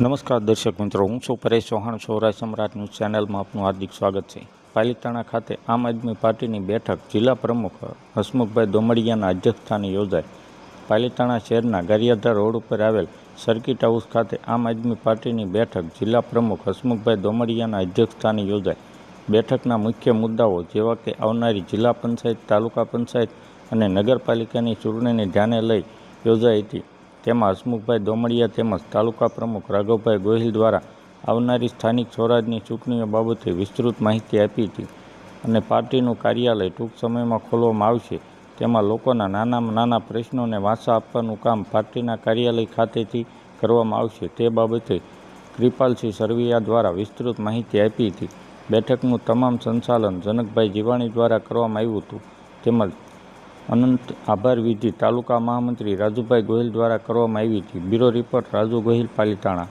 નમસ્કાર દર્શક મિત્રો, હું છું પરેશ ચૌહાણ, સૌરાષ્ટ્ર સમ્રાટ ન્યૂઝ ચેનલમાં આપનું હાર્દિક સ્વાગત છે. પાલિતાણા ખાતે આમ આદમી પાર્ટીની બેઠક જિલ્લા પ્રમુખ હસમુખભાઈ દોમડિયાના અધ્યક્ષસ્થાને યોજાઈ. પાલિતાણા શહેરના ગારિયાધાર રોડ ઉપર આવેલ સર્કિટ હાઉસ ખાતે આમ આદમી પાર્ટીની બેઠક જિલ્લા પ્રમુખ હસમુખભાઈ દોમડિયાના અધ્યક્ષસ્થાને યોજાઈ. બેઠકના મુખ્ય મુદ્દાઓ જેવા કે આવનારી જિલ્લા પંચાયત, તાલુકા પંચાયત અને નગરપાલિકાની ચૂંટણીને ધ્યાને લઈ યોજાઈ હતી. તેમાં હસમુખભાઈ દોમડિયા તેમજ તાલુકા પ્રમુખ રાઘવભાઈ ગોહિલ દ્વારા આવનારી સ્થાનિક સ્વરાજની ચૂંટણીઓ બાબતે વિસ્તૃત માહિતી આપી હતી અને પાર્ટીનું કાર્યાલય ટૂંક સમયમાં ખોલવામાં આવશે. તેમાં લોકોના નાનામાં નાના પ્રશ્નોને વાંસા આપવાનું કામ પાર્ટીના કાર્યાલય ખાતેથી કરવામાં આવશે. તે બાબતે કૃપાલસિંહ સરવૈયા દ્વારા વિસ્તૃત માહિતી આપી હતી. બેઠકનું તમામ સંચાલન જનકભાઈ જીવાણી દ્વારા કરવામાં આવ્યું હતું. તેમજ અનંત આભાર વિધિ તાલુકા મહામંત્રી રાજુભાઈ ગોહિલ દ્વારા કરવામાં આવી હતી. Bureau report Raju Gohil Palitana.